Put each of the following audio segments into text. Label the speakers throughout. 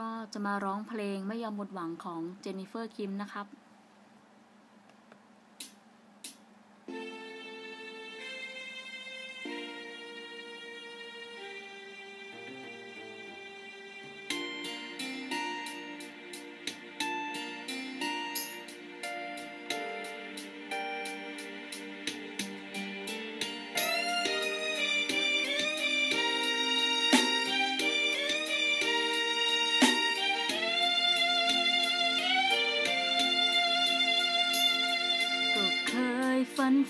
Speaker 1: ก็จะมาร้องเพลงไม่ยอมหมดหวังของเจนนิเฟอร์คิมนะครับ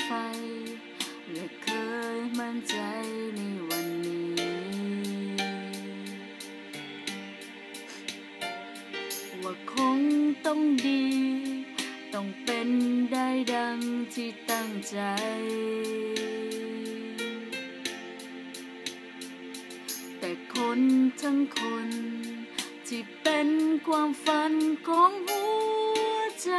Speaker 1: ไฟ และเคยมั่นใจในวันนี้ ว่าคงต้องดี ต้องเป็นได้ดังที่ตั้งใจแต่คนทั้งคน ที่เป็นความฝันของหัวใจ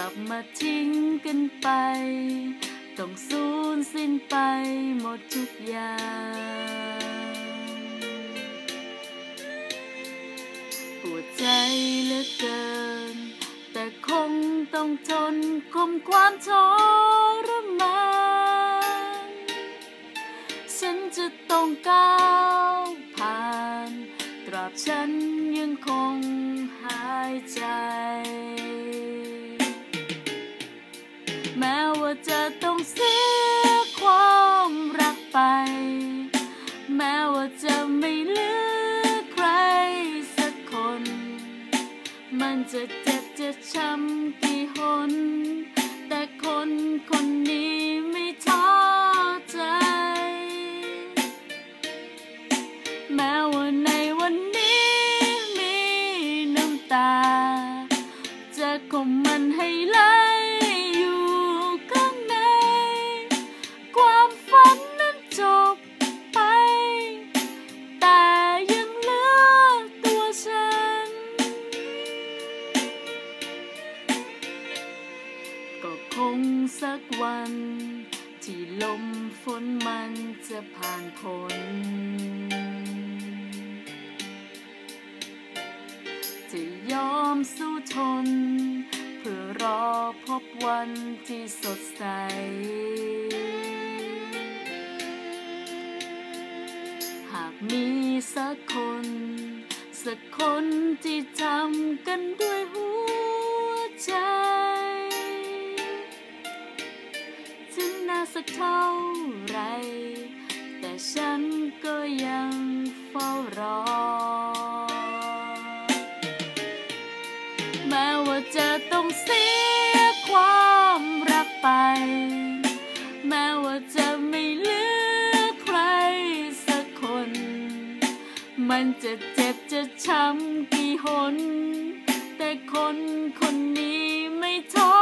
Speaker 1: ลับมาทิ้งกันไป ต้องสูญสิ้นไปหมดทุกอย่างปวดใจเหลือเกิน แต่คงต้องทนคมความทรมานฉันจะต้องก้าวผ่าน ตราบฉันยังคงหายใจ จะต้องเสียความรักไป แม้ว่าจะไม่เหลือใครสักคน มันจะเจ็บจะช้ำกี่หน วันที่ลมฝนมันจะผ่านพ้นจะยอมสู้ทน เพื่อรอพบวันที่สดใส หากมีสักคน สักคนที่ทำกันด้วยหัวใจ สักเท่าไร แต่ฉันก็ยังเฝ้ารอ แม้ว่าจะต้องเสียความรักไป แม้ว่าจะไม่เหลือใครสักคน มันจะเจ็บจะช้ำกี่หน แต่คนคนนี้ไม่ท้อ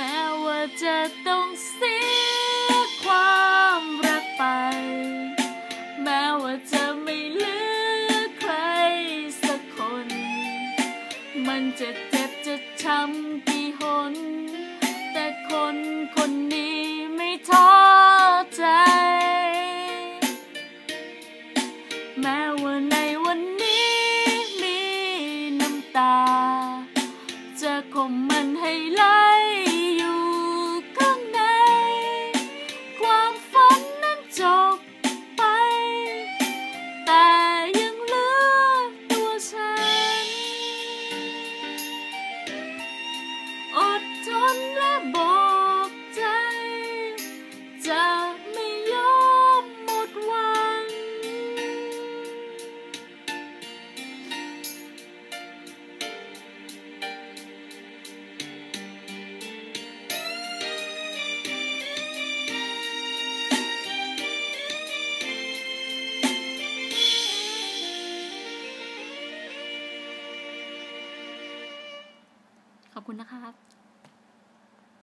Speaker 1: แม้ว่าจะต้องเสียความรักไป แม้ว่าจะไม่เหลือใครสักคน มันจะเจ็บจะช้ำกี่หน แต่คนคนนี้ไม่ท้อใจ แม้ว่าในวันนี้มีน้ำตา จะข่มมันให้ไหล คุณนะครับ